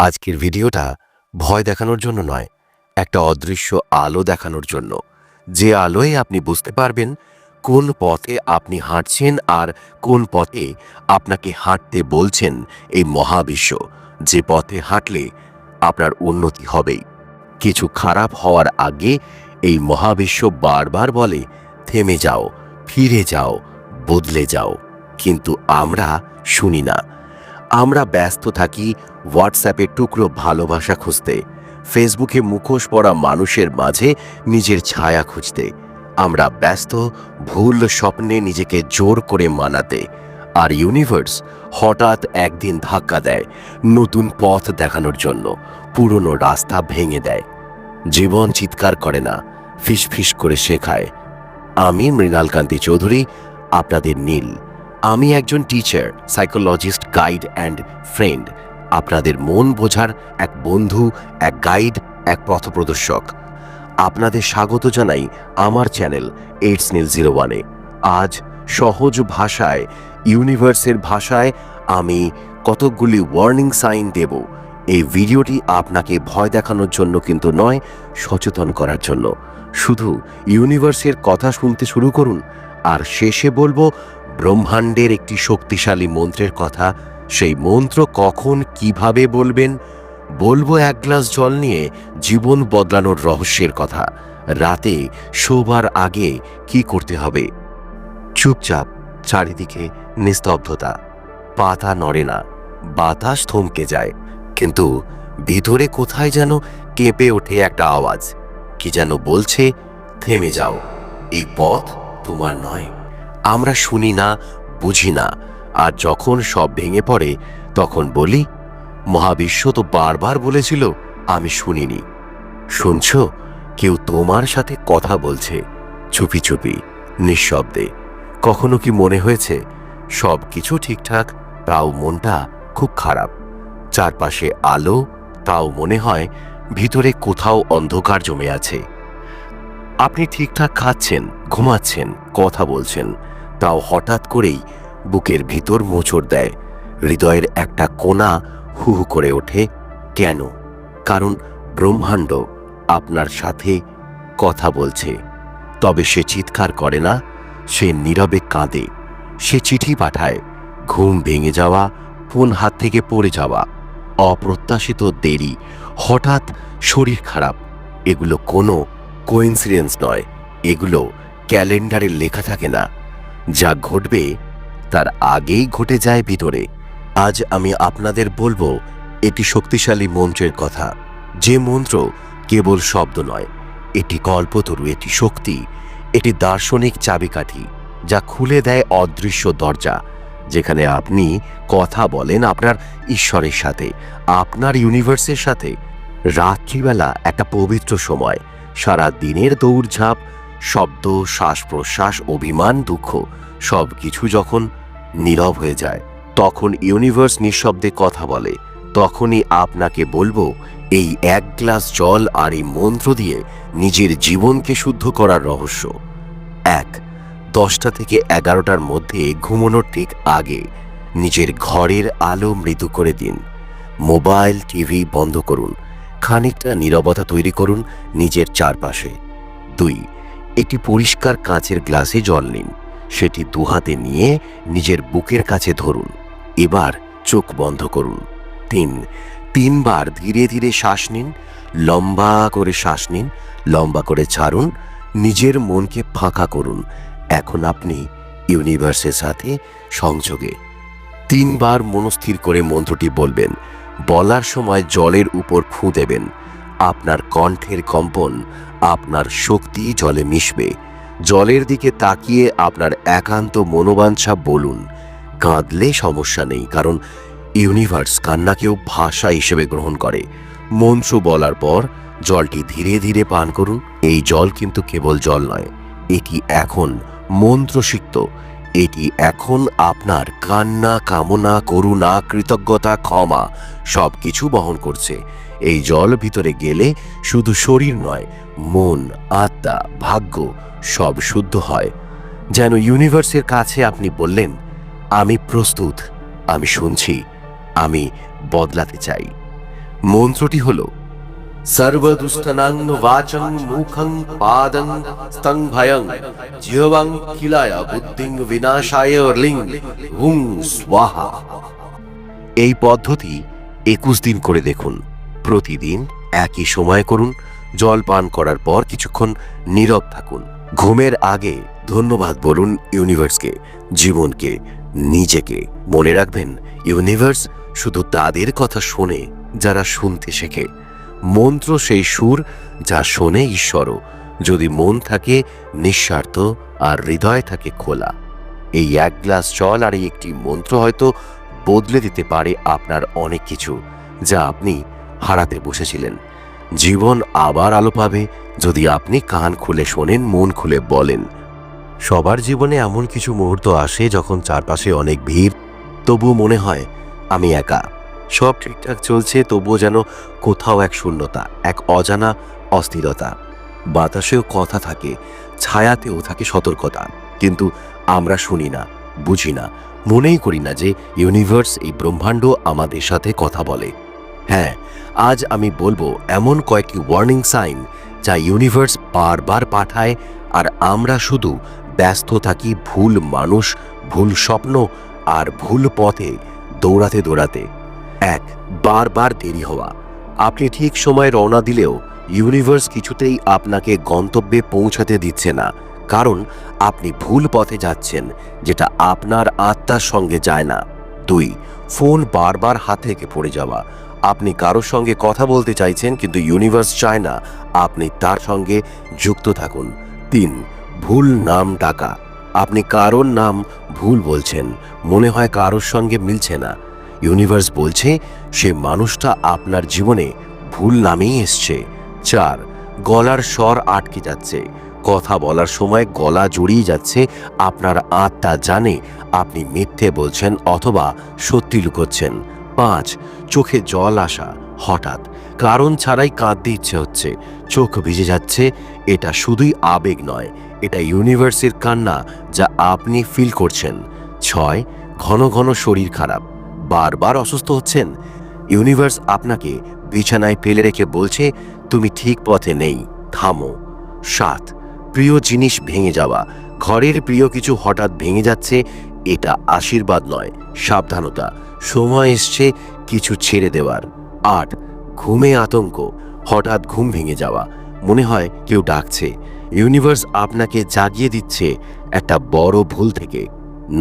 আজকের ভিডিওটা ভয় দেখানোর জন্য নয়, একটা অদৃশ্য আলো দেখানোর জন্য। যে আলোয় আপনি বুঝতে পারবেন কোন পথে আপনি হাঁটছেন আর কোন পথে আপনাকে হাঁটতে বলছেন এই মহাবিশ্ব। যে পথে হাঁটলে আপনার উন্নতি হবেই। কিছু খারাপ হওয়ার আগে এই মহাবিশ্ব বারবার বলে, থেমে যাও, ফিরে যাও, বদলে যাও। কিন্তু আমরা শুনি না। আমরা ব্যস্ত থাকি হোয়াটসঅ্যাপে টুকরো ভালোবাসা খুঁজতে ফেসবুকে মুখোশ পড়া মানুষের মাঝে নিজের ছায়া খুঁজতে। আমরা ব্যস্ত, ভুল স্বপ্নে নিজেকে জোর করে মানাতে। আর ইউনিভার্স হঠাৎ একদিন ধাক্কা দেয় নতুন পথ দেখানোর জন্য, পুরনো রাস্তা ভেঙে দেয়। জীবন চিৎকার করে না, ফিসফিস করে শেখায়। আমি মৃণালকান্তি চৌধুরী, আপনাদের নীল। আমি একজন teacher psychologist guide and friend আপনাদের মন বোঝার এক বন্ধু, এক গাইড এক পথপ্রদর্শক আপনাদের স্বাগত জানাই আমার চ্যানেল এইটস নীল জিরো ওয়ানে আজ সহজ ভাষায় ইউনিভার্সের ভাষায় আমি কতকগুলি ওয়ার্নিং সাইন দেব। এই ভিডিওটি আপনাকে ভয় দেখানোর জন্য কিন্তু নয়, সচেতন করার জন্য। শুধু ইউনিভার্সের কথা শুনতে শুরু করুন, আর শেষে বলব ব্রহ্মাণ্ডের একটি শক্তিশালী মন্ত্রের কথা, সেই মন্ত্র কখন কীভাবে বলবেন? বলব এক গ্লাস জল নিয়ে জীবন বদলানোর রহস্যের কথা। রাতে শোবার আগে কি করতে হবে? চুপচাপ, চারিদিকে নিস্তব্ধতা। পাতা নড়ে না, বাতাস থমকে যায়। কিন্তু ভিতরে কোথায় যেন কেঁপে ওঠে একটা আওয়াজ। কি যেন বলছে, থেমে যাও। এই পথ তোমার নয়। আমরা শুনি না, বুঝি না। আর যখন সব ভেঙে পড়ে, তখন বলি, মহাবিশ্ব তো বারবার বলেছিল, আমি শুনিনি। শুনছ? কেউ তোমার সাথে কথা বলছে, চুপি চুপি, নিঃশব্দে। কখনো কি মনে হয়েছে, সব কিছু ঠিকঠাক, তাও মনটা খুব খারাপ। চারপাশে আলো, তাও মনে হয়, ভিতরে কোথাও অন্ধকার জমে আছে। আপনি ঠিকঠাক খাচ্ছেন, ঘুমাচ্ছেন, কথা বলছেন তাও হঠাৎ করেই বুকের ভিতর মোচড় দেয়। হৃদয়ের একটা কোণা হু হু করে ওঠে, কেন? কারণ ব্রহ্মাণ্ড আপনার সাথে কথা বলছে। তবে সে চিৎকার করে না, সে নীরবে কাঁদে। সে চিঠি পাঠায়, ঘুম ভেঙে যাওয়া ফোন হাত থেকে পড়ে যাওয়া। অপ্রত্যাশিত দেরি, হঠাৎ শরীর খারাপ। এগুলো কোনো কোইন্সিডেন্স নয়। এগুলো ক্যালেন্ডারে লেখা থাকে না। যা ঘটবে, তার আগেই ঘটে যায় ভিতরে। আজ আমি আপনাদের বলব, এটি শক্তিশালী মন্ত্রের কথা। যে মন্ত্র কেবল শব্দ নয়, এটি কল্পতরু, এটি শক্তি, এটি দার্শনিক চাবিকাঠি, যা খুলে দেয় অদৃশ্য দরজা, যেখানে আপনি কথা বলেন আপনার ঈশ্বরের সাথে, আপনার ইউনিভার্সের সাথে। রাত্রিবেলা একটা পবিত্র সময়, সারা দিনের দৌড়ঝাঁপ, শব্দ শ্বাস প্রশ্বাস অভিমান, দুঃখ সব কিছু যখন নীরব হয়ে যায়, তখন ইউনিভার্স নিঃশব্দে কথা বলে। তখনই আপনাকে বলব, এই এক গ্লাস জল আর এই মন্ত্র দিয়ে নিজের জীবনকে শুদ্ধ করার রহস্য। এক, দশটা থেকে এগারোটার মধ্যে ঘুমানোর ঠিক আগে নিজের ঘরের আলো মৃদু করে দিন। মোবাইল, টিভি বন্ধ করুন। খানিকটা নীরবতা তৈরি করুন নিজের চারপাশে। দুই, একটি পরিষ্কার কাঁচের গ্লাসে জল নিন। সেটি দুহাতে নিয়ে নিজের বুকের কাছে ধরুন। এবার চোখ বন্ধ করুন। তিন, তিনবার ধীরে ধীরে শ্বাস নিন, লম্বা করে শ্বাস নিন, লম্বা করে ছাড়ুন, নিজের মনকে ফাঁকা করুন। এখন আপনি ইউনিভার্সের সাথে সংযোগে। তিনবার মনস্থির করে মন্ত্রটি বলবেন। বলার সময় জলের উপর ফুঁ দেবেন। আপনার কণ্ঠের কম্পন, আপনার শক্তি জলে মিশবে। জলের দিকে তাকিয়ে আপনার একান্ত মনোবাঞ্ছা বলুন। কাঁদলে সমস্যা নেই, কারণ ইউনিভার্স কান্নাকেও ভাষা হিসেবে গ্রহণ করে। মন্ত্র বলার পর জলটি ধীরে ধীরে পান করুন। এই জল কিন্তু কেবল জল নয় এটি এখন মন্ত্রসিক্ত? এটি এখন আপনার কান্না, কামনা, করুণা, কৃতজ্ঞতা, ক্ষমা সব কিছু বহন করছে। এই জল ভিতরে গেলে শুধু শরীর নয়, মন, আত্মা, ভাগ্য সব শুদ্ধ হয়। যেন ইউনিভার্সের কাছে আপনি বললেন, আমি প্রস্তুত, আমি শুনছি, আমি বদলাতে চাই। মন্ত্রটি হল সর্বদুষ্টনাং মুখং পাদং স্তং ভয়ং কিলায় বুদ্ধিং বিনাশায় লিং হুং স্বাহা এই পদ্ধতি একুশ দিন করে দেখুন। প্রতিদিন একই সময় করুন। জল পান করার পর কিছুক্ষণ নীরব থাকুন। ঘুমের আগে ধন্যবাদ বলুন ইউনিভার্সকে, জীবনকে, নিজেকে। মনে রাখবেন, ইউনিভার্স শুধু তাদের কথা শোনে, যারা শুনতে শেখে। মন্ত্র সেই সুর যা শোনে ঈশ্বরও। যদি মন থাকে, নিঃস্বার্থ আর হৃদয় থাকে খোলা। এই এক গ্লাস জল আর এই একটি মন্ত্র হয়তো বদলে দিতে পারে আপনার অনেক কিছু, যা আপনি হারাতে বসেছিলেন। জীবন আবার আলো পাবে যদি আপনি কান খুলে শোনেন, মন খুলে বলেন। সবার জীবনে এমন কিছু মুহূর্ত আসে যখন চারপাশে অনেক ভিড় তবুও মনে হয়, আমি একা। সব ঠিকঠাক চলছে, তবুও যেন কোথাও এক শূন্যতা, এক অজানা অস্থিরতা। বাতাসেও কথা থাকে, ছায়াতেও থাকে সতর্কতা। কিন্তু আমরা শুনি না, বুঝি না, মনেই করি না যে ইউনিভার্স এই ব্রহ্মাণ্ড আমাদের সাথে কথা বলে। হ্যাঁ আজ আমি বলব এমন কয়েকটি ওয়ার্নিং সাইন যা ইউনিভার্স বারবার পাঠায়, আর আমরা শুধু ব্যস্ত থাকি ভুল মানুষ, ভুল স্বপ্ন, আর ভুল পথে দৌড়াতে দৌড়াতে। এক, বারবার দেরি হওয়া। আপনি ঠিক সময় রওনা দিলেও ইউনিভার্স কিছুতেই আপনাকে গন্তব্যে পৌঁছাতে দিচ্ছে না। কারণ আপনি ভুল পথে যাচ্ছেন, যেটা আপনার আত্মার সঙ্গে যায় না। দুই, ফোন বারবার হাত থেকে পড়ে যাওয়া। আপনি কারোর সঙ্গে কথা বলতে চাইছেন, কিন্তু ইউনিভার্স চায় না আপনি তার সঙ্গে যুক্ত থাকুন। তিন, ভুল নাম ডাকা। আপনি কারোর নাম ভুল বলছেন, মনে হয় কারোর সঙ্গে মিলছে না। ইউনিভার্স বলছে, সে মানুষটা আপনার জীবনে ভুল নামেই এসছে। চার, গলার স্বর আটকে যাচ্ছে। কথা বলার সময় গলা জড়িয়ে যাচ্ছে, আপনার আত্মা জানে আপনি মিথ্যে বলছেন অথবা সত্যি লুকোচ্ছেন। পাঁচ, চোখে জল আসা, হঠাৎ। কারণ ছাড়াই কাঁদতে ইচ্ছে হচ্ছে। চোখ ভিজে যাচ্ছে, এটা শুধুই আবেগ নয়, এটা ইউনিভার্সের কান্না যা আপনি ফিল করছেন। ছয়, ঘন ঘন শরীর খারাপ। বারবার অসুস্থ হচ্ছেন। ইউনিভার্স আপনাকে বিছানায় ফেলে রেখে বলছে, তুমি ঠিক পথে নেই, থামো। সাত, প্রিয় জিনিস ভেঙে যাওয়া। ঘরের প্রিয় কিছু হঠাৎ ভেঙে যাচ্ছে, এটা আশীর্বাদ নয়, সাবধানতা। সময় এসছে কিছু ছেড়ে দেওয়ার। আট, ঘুমে আতঙ্ক, হঠাৎ ঘুম ভেঙে যাওয়া। মনে হয় কেউ ডাকছে। ইউনিভার্স আপনাকে জাগিয়ে দিচ্ছে একটা বড় ভুল থেকে।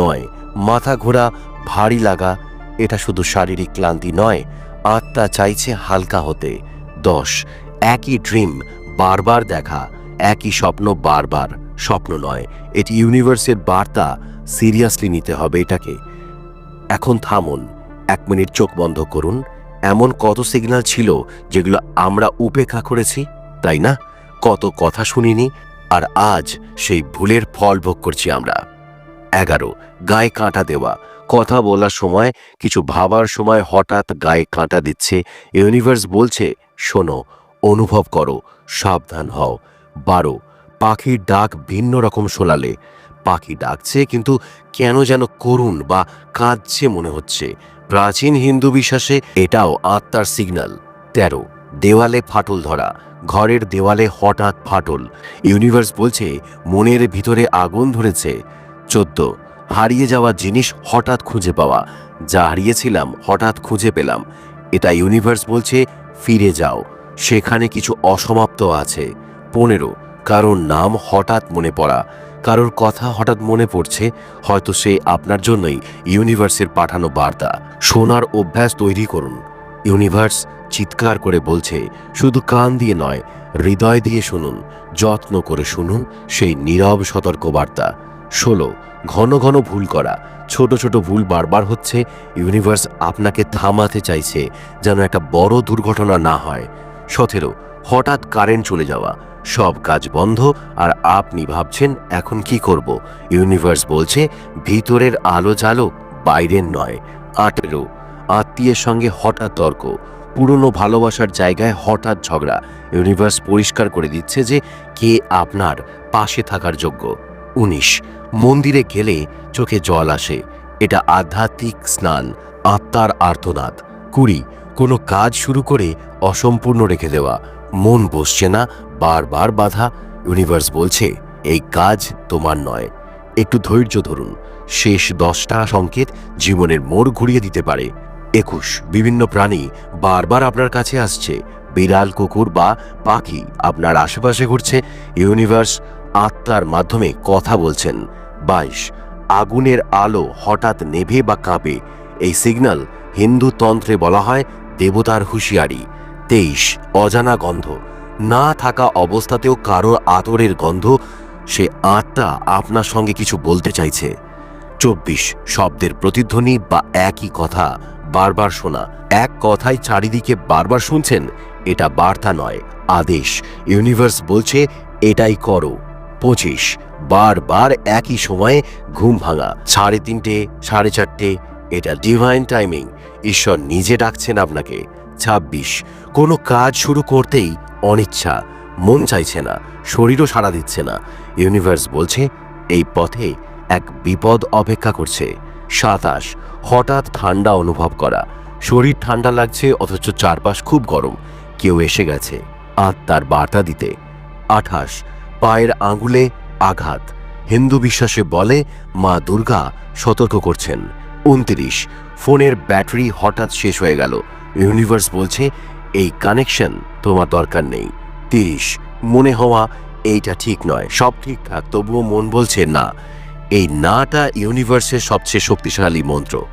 নয়, মাথা ঘোরা, ভারী লাগা এটা শুধু শারীরিক ক্লান্তি নয়, আত্মা চাইছে হালকা হতে। দশ, একই ড্রিম, বারবার দেখা, একই স্বপ্ন বারবার। স্বপ্ন নয়, এটি ইউনিভার্সের বার্তা, সিরিয়াসলি নিতে হবে এটাকে। এখন থামুন, এক মিনিট চোখ বন্ধ করুন। এমন কত সিগন্যাল ছিল যেগুলো আমরা উপেক্ষা করেছি, তাই না? কত কথা শুনিনি, আর আজ সেই ভুলের ফল ভোগ করছি আমরা। এগারো, গায়ে কাঁটা দেওয়া কথা বলার সময়, কিছু ভাবার সময় হঠাৎ গায়ে কাঁটা দিচ্ছে। ইউনিভার্স বলছে, শোনো, অনুভব করো, সাবধান হও। বারো, পাখির ডাক ভিন্ন রকম শোনালে। পাখি ডাকছে কিন্তু কেন যেন করুণ বা কাঁদছে মনে হচ্ছে। প্রাচীন হিন্দু বিশ্বাসে এটাও আত্মার সিগন্যাল তেরো, দেওয়ালে ফাটল ধরা, ঘরের দেওয়ালে হঠাৎ ফাটল। ইউনিভার্স বলছে, মনের ভিতরে আগুন ধরেছে। চোদ্দ হারিয়ে যাওয়া জিনিস হঠাৎ খুঁজে পাওয়া। যা হারিয়েছিলাম, হঠাৎ খুঁজে পেলাম। এটা ইউনিভার্স বলছে, ফিরে যাও। সেখানে কিছু অসমাপ্ত আছে। পনেরো, কারোর নাম হঠাৎ মনে পড়া। কারোর কথা হঠাৎ মনে পড়ছে, হয়তো সে আপনার জন্যই ইউনিভার্সের পাঠানো বার্তা। শোনার অভ্যাস তৈরি করুন। ইউনিভার্স চিৎকার করে বলছে, শুধু কান দিয়ে নয়, হৃদয় দিয়ে শুনুন। যত্ন করে শুনুন সেই নীরব সতর্ক বার্তা ষোলো ঘন ঘন ভুল করা। ছোট ছোট ভুল বারবার হচ্ছে ইউনিভার্স আপনাকে থামাতে চাইছে যেন একটা বড় দুর্ঘটনা না হয়। সতেরো, হঠাৎ কারেন্ট চলে যাওয়া। সব কাজ বন্ধ আর আপনি ভাবছেন, এখন কি করব? ইউনিভার্স বলছে, ভিতরের আলো জালো বাইরের নয়। আঠেরো, আত্মীয়ের সঙ্গে হঠাৎ তর্ক। পুরনো ভালোবাসার জায়গায় হঠাৎ ঝগড়া। ইউনিভার্স পরিষ্কার করে দিচ্ছে যে, কে আপনার পাশে থাকার যোগ্য। উনিশ। মন্দিরে গেলে চোখে জল আসে। এটা আধ্যাত্মিক স্নান, আত্মার আর্তনাদ। কুড়ি, কোনো কাজ শুরু করে অসম্পূর্ণ রেখে দেওয়া। মন বসছে না, বারবার বাধা। ইউনিভার্স বলছে, এই কাজ তোমার নয়। একটু ধৈর্য ধরুন। শেষ দশটা সংকেত জীবনের মোড় ঘুরিয়ে দিতে পারে। একুশ, বিভিন্ন প্রাণী বারবার আপনার কাছে আসছে। বিড়াল, কুকুর বা পাখি আপনার আশেপাশে ঘুরছে, ইউনিভার্স আত্মার মাধ্যমে কথা বলছেন। বাইশ, আগুনের আলো হঠাৎ নেভে বা কাঁপে। এই সিগন্যাল হিন্দু তন্ত্রে বলা হয় দেবতার হুঁশিয়ারি। তেইশ, অজানা গন্ধ। না থাকা অবস্থাতেও কারোর আতরের গন্ধ, সে আত্মা আপনার সঙ্গে কিছু বলতে চাইছে। চব্বিশ, শব্দের প্রতিধ্বনি বা একই কথা বারবার শোনা। এক কথাই চারিদিকে বারবার শুনছেন এটা বার্তা নয়, আদেশ। ইউনিভার্স বলছে, এটাই করো। পঁচিশ। বারবার একই সময়ে ঘুম ভাঙা। সাড়ে তিনটে, সাড়ে চারটে, এটা ডিভাইন টাইমিং ঈশ্বর নিজে ডাকছেন আপনাকে। ছাব্বিশ। কোনো কাজ শুরু করতেই অনিচ্ছা। মন চাইছে না, শরীরও সাড়া দিচ্ছে না। ইউনিভার্স বলছে, এই পথে এক বিপদ অপেক্ষা করছে। সাতাশ। হঠাৎ ঠান্ডা অনুভব করা। শরীর ঠান্ডা লাগছে, অথচ চারপাশ খুব গরম। কেউ এসে গেছে। আত্মার বার্তা দিতে আঠাশ পায়ের আঙুলে আঘাত। হিন্দু বিশ্বাসে বলে, মা দুর্গা, সতর্ক করছেন। উনত্রিশ ফোনের ব্যাটারি হঠাৎ শেষ হয়ে গেল। ইউনিভার্স বলছে, এই কানেকশন তোমার দরকার নেই। তিরিশ মনে হওয়া, এইটা ঠিক নয়, সব ঠিকঠাক। তবুও মন বলছে, না, এই নাটা ইউনিভার্সের সবচেয়ে শক্তিশালী মন্ত্র।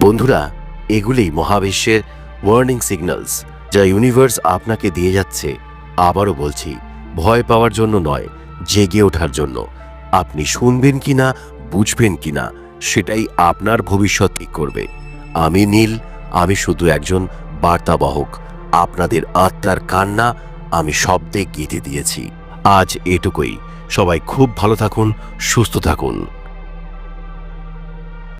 বন্ধুরা, এগুলি মহাবিশ্বের ওয়ার্নিং সিগন্যালস যা ইউনিভার্স আপনাকে দিয়ে যাচ্ছে, আবারও বলছি, ভয় পাওয়ার জন্য নয়, জেগে ওঠার জন্য। আপনি শুনবেন কিনা, বুঝবেন কিনা, সেটাই আপনার ভবিষ্যৎ ঠিক করবে। আমি নীল, আমি শুধু একজন বার্তাবাহক, আপনাদের আত্মার কান্না আমি শব্দে গেঁথে দিয়েছি। আজ এটুকুই। সবাই খুব ভালো থাকুন, সুস্থ থাকুন।